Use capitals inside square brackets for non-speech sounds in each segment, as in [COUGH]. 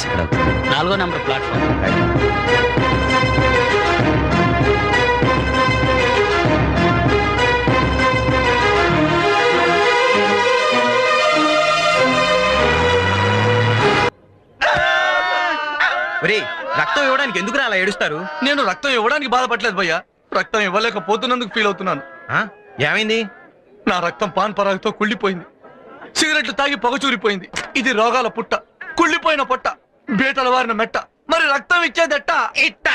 Bus ఇక్కడ నాలుగో number platform. ఒరే రక్తం ఇవ్వడానికి ఎందుకు అలా ఏడుస్తారు? నేను రక్తం ఇవ్వడానికి బాధపడలేదు భయ్యా. రక్తం ఇవ్వలేకపోతున్నందుకు ఫీల్ అవుతున్నాను. ఆ? ఏమైంది? నా రక్తం పాన్ పరాగతో కుళ్ళిపోయింది. సిగరెట్లు తాగి పొగ చూరిపోయింది. ఇది రోగాల పుట్ట. కుళ్ళిపోయిన పొట్ట. బీటల వారిన మెట్ట. మరి రక్తం ఇచ్చేదట్ట? ఇట్ట.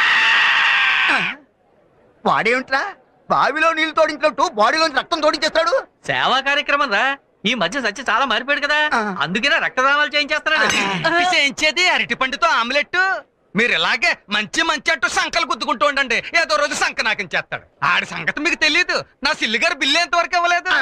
వాడేమిట్రా? బావిలో నీళ్ళు తోడించినట్టు బాడీలో రక్తం తోడించేస్తాడు? సేవా కార్యక్రమం రా. ఈ మధ్య సత్య చాలా మారిపోయాడు కదా. అందుకనే రక్తదానాలు చేయించేస్తున్నాడు. చేయించేది అరటి పండుతో ఆమ్లెట్ మీరు ఇలాగే మంచి మంచి అట్టు సంకలు గుద్దుకుంటూ ఉండండి. ఏదో రోజు సంక నాకం చేస్తాడు. ఆడి సంగతి మీకు తెలియదు నా సిల్లు గారు బిల్లు ఎంత వరకు ఇవ్వలేదు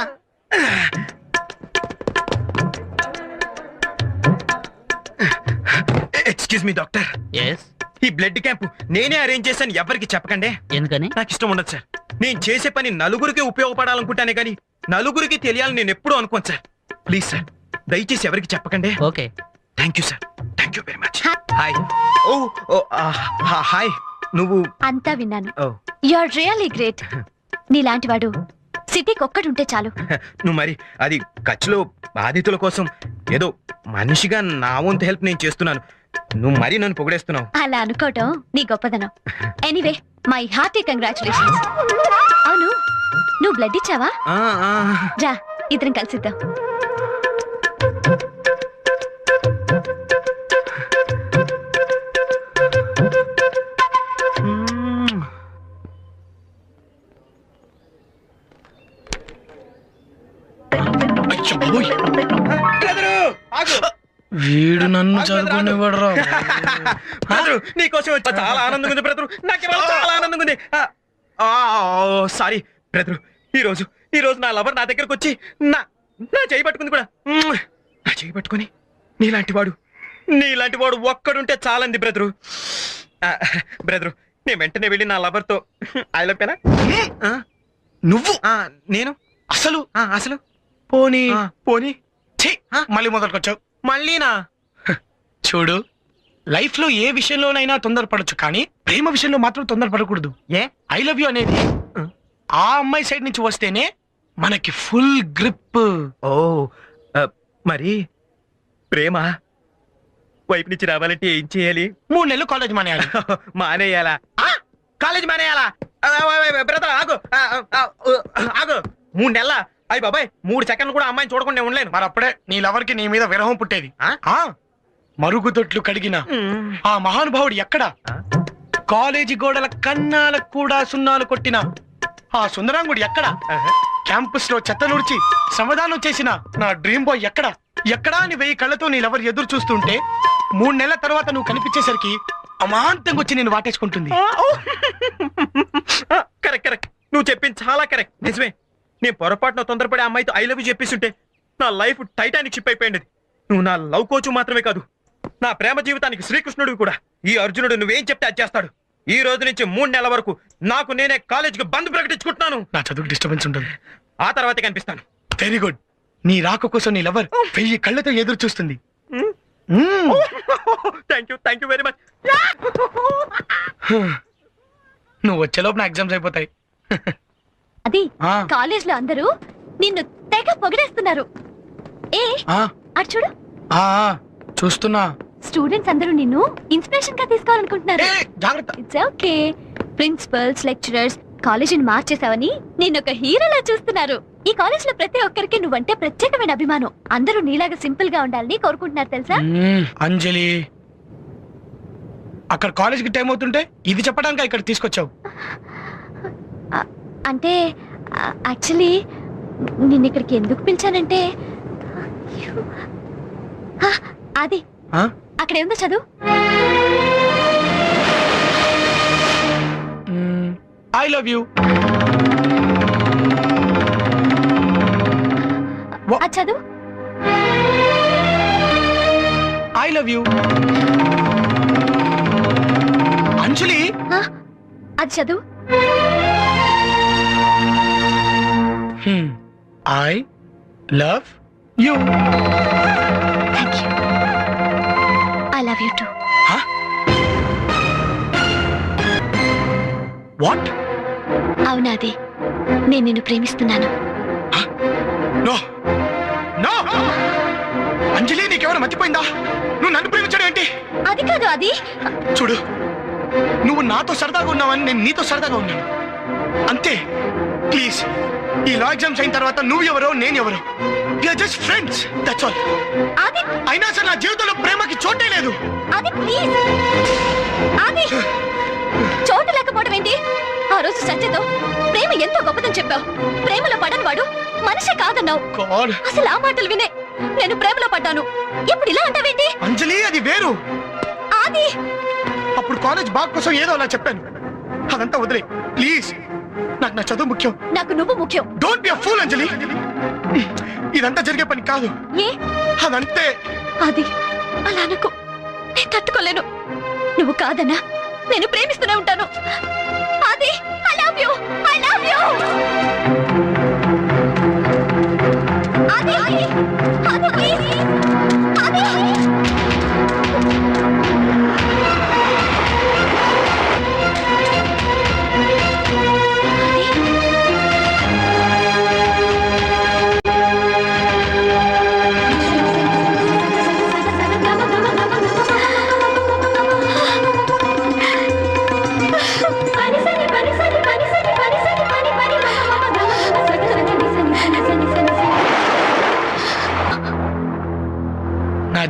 ఎక్స్క్యూజ్ మీ డాక్టర్ ఎస్ ఈ బ్లడ్ క్యాంప్ నేనే అరేంజ్ చేశాను ఎవరికి చెప్పకండి. ఎందుకని? నాకు ఇష్టం ఉండదు సార్ నేను చేసే పని నలుగురికి ఉపయోగపడాలనుకుంటానే కానీ నలుగురికి తెలియాలని నేను ఎప్పుడూ అనుకోను సార్ ప్లీజ్ సార్ దయచేసి ఎవరికి చెప్పకండి. Okay. Thank you sir thank you very much hi oh oh hi నువ్వు అంతా విన్నాను. Oh you are really great నీలాంటి వాడు సిటీకి ఒక్కడుంటే చాలు. నువ్వు మరి అది ఖర్చులో బాధితుల కోసం ఏదో మనిషిగా నా వంతు హెల్ప్ నేను చేస్తున్నాను. నువ్వు మరీ నన్ను పొగిడేస్తున్నావు. అలా అనుకోవటం నీ గొప్పదనం. ఎనీవే మై హార్టీ కంగ్రాచులేషన్స్ అవును నువ్వు బ్లడ్ ఇచ్చావా. రా ఇద్దరం కలిసిద్దాం. వీడు నన్ను చదువుకునేవాడు బ్రదరు, [LAUGHS] నీకోసం వచ్చా. చాలా ఆనందంగా ఉంది బ్రదరు నాకు ఇవాళ చాలా ఆనందంగా ఉంది. ఆ, ఆ, సారీ బ్రదరు ఈ రోజు ఈ రోజు నా లవర్ నా దగ్గరకు వచ్చి నా నా చేయి పట్టుకుంది కూడా. నా చేయి పట్టుకొని నీలాంటి వాడు నీలాంటి వాడు ఒక్కడుంటే చాలంది బ్రదరు బ్రదరు నేను వెంటనే వెళ్ళి నా లవర్తో ఐ లవ్ నువ్వు? నేను? అసలు? ఆ, అసలు? పోనీ. పోనీ. ఛీ, మళ్ళీ మొదలుకొచ్చావు. మళ్ళీనా? చూడు లైఫ్లో ఏ విషయంలోనైనా తొందరపడొచ్చు కానీ ప్రేమ విషయంలో మాత్రం తొందరపడకూడదు. ఏ? ఐ లవ్ యూ అనేది ఆ. అమ్మాయి సైడ్ నుంచి వస్తేనే మనకి ఫుల్ గ్రిప్. ఓ ఆ, మరి? ప్రేమ వైపు నుంచి రావాలంటే ఏం చేయాలి? మూడు నెలలు కాలేజ్ మానేయాలి. [LAUGHS] మానేయాలా? ఆ, కాలేజ్ మానేయాలా? బ్రదర్ ఆగు. ఆ, ఆ, ఆ, ఆగు. మూడు నెలల? అయ్యి బాబాయ్ మూడు సెకండ్లు కూడా అమ్మాయిని చూడకుండా ఉండలేను. మరి అప్పుడే నీ లవర్కి నీ మీద విరహం పుట్టేది. ఆ? మరుగుదొడ్లు కడిగిన ఆ మహానుభావుడు ఎక్కడ? కాలేజీ గోడల కన్నాలకు కూడా సున్నాలు కొట్టిన ఆ సుందరాంగుడు ఎక్కడ. క్యాంపస్లో చెత్తలుడిచి శ్రమదానం చేసిన నా డ్రీమ్ బాయ్ ఎక్కడ? ఎక్కడా అని వెయ్యి కళ్ళతో నీ లవర్ ఎదురు చూస్తుంటే మూడు నెలల తర్వాత నువ్వు కనిపించేసరికి అమాంతంగా వచ్చి నేను వాటేసుకుంటుంది. [LAUGHS] Correct correct. నువ్వు చెప్పింది చాలా కరెక్ట్. నిజమే. నేను పొరపాటున తొందరపడే అమ్మాయితో ఐ లవ్ చెప్పేస్తుంటే నా లైఫ్ టైటానిక్ షిప్ అయిపోయింది నువ్వు నా లవ్ కోచ్ మాత్రమే కాదు నా ప్రేమ జీవితానికి శ్రీకృష్ణుడు కూడా. ఈ అర్జునుడు నువ్వేం చెప్తే అది చేస్తాడు. ఈ రోజు నుంచి మూడు నెలల వరకు నాకు నేనే కాలేజీకి బంద్ ప్రకటించుకుంటున్నాను నా చదువుకు డిస్టర్బెన్స్ ఉంటుంది ఆ తర్వాతే కనిపిస్తాను. వెరీ గుడ్ నీ రాక కోసం నీ లవర్ వెయ్యి కళ్ళతో ఎదురు చూస్తుంది. Hmm. Hmm. Thank you thank you very much నువ్వు వచ్చేలోపు నా ఎగ్జామ్స్ అయిపోతాయి. అది కాలేజ్లో అందరూ నిన్ను తెగ పొగిడేస్తున్నారు. ఏ ఆ, అటు చూడు. చూస్తున్నా. స్టూడెంట్స్ అందరూ నిన్ను ఇన్స్పిరేషన్గా తీసుకోవాలనుకుంటున్నారు ఇట్స్ ఓకే ప్రిన్సిపల్స్ లెక్చరర్స్ కాలేజీని మార్చేసావని నేను ఒక హీరోలా చూస్తున్నారు. ఈ కాలేజ్లో ప్రతి ఒక్కరికి నువ్వంటే ప్రత్యేకమైన అభిమానం. అందరూ నీలాగా సింపుల్గా ఉండాలని కోరుకుంటున్నారు తెలుసా? అంజలి. అక్కడ కాలేజ్కి టైం అవుతుంటే ఇది చెప్పడానికి ఇక్కడ తీసుకొచ్చావు? అంటే యాక్చువల్లీ నిన్ను ఇక్కడికి ఎందుకు పిలిచానంటే అది? అక్కడ ఏముందో చదువు. ఐ లవ్ యూ చదువు. I love you Anjali? అది చదువు. I love you thank you I love you too what అవునాది నేను నిన్ను ప్రేమిస్తున్నాను. నో నో అంజలి నీకెవరు మర్చిపోయిందా? నువ్వు నన్ను ప్రేమించడం ఏంటి? అది కాదు అది. చూడు నువ్వు నాతో సరదాగా ఉన్నావని నేను నీతో సరదాగా ఉన్నాను. అంతే. ప్లీజ్ ఈ లా ఎగ్జామ్స్ అయిన తర్వాత నువ్వు ఎవరో నేను ఎవరో జస్ట్ ఫ్రెండ్స్ దట్స్ ఆల్ అది అయినా సరే నా జీవితంలో ప్రేమకి చోటే లేదు. ప్లీజ్ చోటు లేకపోవడం ఏంటి? ఆ రోజు సత్యతో ప్రేమ ఎంతో గొప్పదని చెప్పావు. ప్రేమలో పడని వాడు మనిషి కాదన్నావు. గాడ్ అసలు ఆ మాటలు వినే నేను ప్రేమలో పడ్డాను. ఇప్పుడు ఇలా అంటావేంటి అంజలి అది వేరు. ఆది. అప్పుడు కాలేజ్ బాగ్ కోసం ఏదో అలా చెప్పాను. అదంతా వదిలే. ప్లీజ్. నాకు నా చదువు ముఖ్యం. నాకు నువ్వు ముఖ్యం. Don't be a fool Anjali. ఇదంతా జరిగే పని కాదు. ఏ? అదంతే. అది అలా అనుకో. నేను తట్టుకోలేను. నువ్వు కాదన్నా. నేను ప్రేమిస్తూనే ఉంటాను. అది I love you I love you అది అది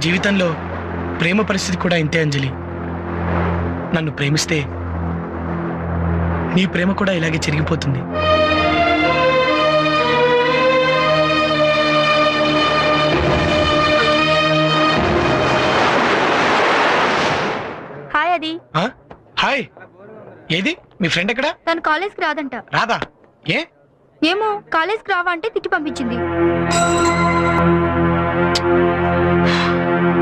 జీవితంలో ప్రేమ పరిస్థితి కూడా ఇంతే అంజలి. నన్ను ప్రేమిస్తే నీ ప్రేమ కూడా ఇలాగే చెరిగిపోతుంది. హాయ్ అది ఆ? హాయ్. ఏది? మీ ఫ్రెండ్ ఎక్కడా? తను కాలేజ్కి రాదంట. రాదా? ఏ? ఏమో కాలేజ్కి రావా అంటే తిట్టి పంపించింది. Hmm.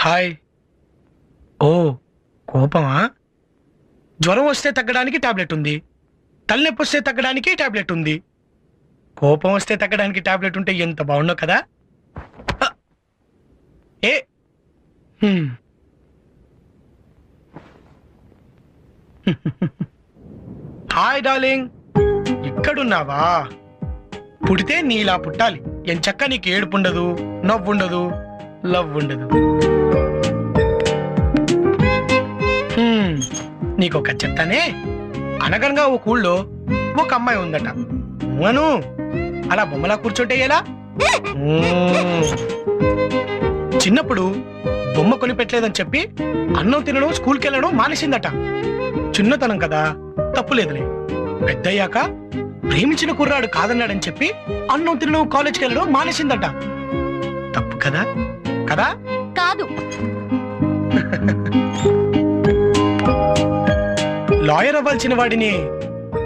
హాయ్ ఓ కోపమా? జ్వరం వస్తే తగ్గడానికి టాబ్లెట్ ఉంది. తలనొప్పి వస్తే తగ్గడానికి టాబ్లెట్ ఉంది. కోపం వస్తే తగ్గడానికి టాబ్లెట్ ఉంటే ఎంత బాగుండో కదా? ఏ? Hmm. Hi darling. ఇక్కడున్నావా? పుడితే నీలా పుట్టాలి. ఎంచక్క నీకు ఏడుపు ఉండదు లవ్ ఉండదు. నీకు నీకొక చెప్తానే? అనగనగా ఒక ఊళ్ళో ఒక అమ్మాయి ఉందట. అను అలా బొమ్మలా కూర్చుంటే ఎలా? చిన్నప్పుడు బొమ్మ కొనిపెట్టలేదని చెప్పి అన్నం తినడం స్కూల్కి వెళ్ళడం మానేసిందట. చిన్నతనం కదా తప్పులేదులే పెద్దయ్యాక ప్రేమించిన కుర్రాడు కాదన్నాడని చెప్పి అన్నం తినడం కాలేజ్కి వెళ్ళడం మానేసిందట. తప్పు కదా కదా? కాదు. లాయర్ అవ్వాల్సిన వాడిని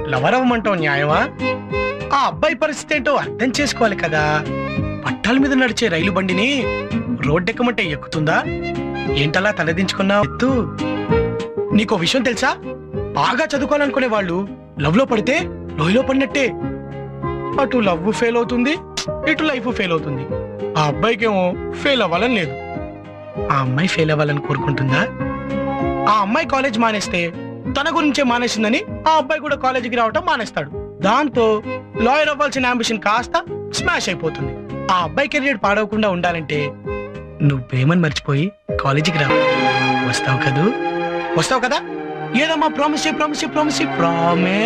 లవర్ అవ్వమంటావు న్యాయమా? ఆ అబ్బాయి పరిస్థితి ఏంటో అర్థం చేసుకోవాలి కదా. పట్టాల మీద నడిచే రైలు బండిని రోడ్డెక్కమంటే ఎక్కుతుందా? ఏంటలా తలదించుకున్నావు? ఎత్తు. నీకో విషయం తెలుసా? బాగా చదువుకోవాలనుకునే వాళ్ళు లవ్లో పడితే లోయలో పడినట్టే. అటు లవ్ ఫెయిల్ అవుతుంది ఇటు లైఫ్ ఫెయిల్ అవుతుంది. ఆ అబ్బాయికేమో ఫెయిల్ అవ్వాలని లేదు. ఆ అమ్మాయి ఫెయిల్ అవ్వాలని కోరుకుంటుందా? ఆ అమ్మాయి కాలేజ్ మానేస్తే తన గురించే మానేసిందని ఆ అబ్బాయి కూడా కాలేజీకి రావటం మానేస్తాడు. దాంతో లాయర్ అవ్వాల్సిన అంబిషన్ కాస్త స్మాష్ అయిపోతుంది. ఆ అబ్బాయి కెరీర్ పాడవకుండా ఉండాలంటే నువ్వు ప్రేమను మర్చిపోయి కాలేజీకి రా. వస్తావు కదూ? వస్తావు కదా? ఏదమ్మా? Promise promise promise ప్రామే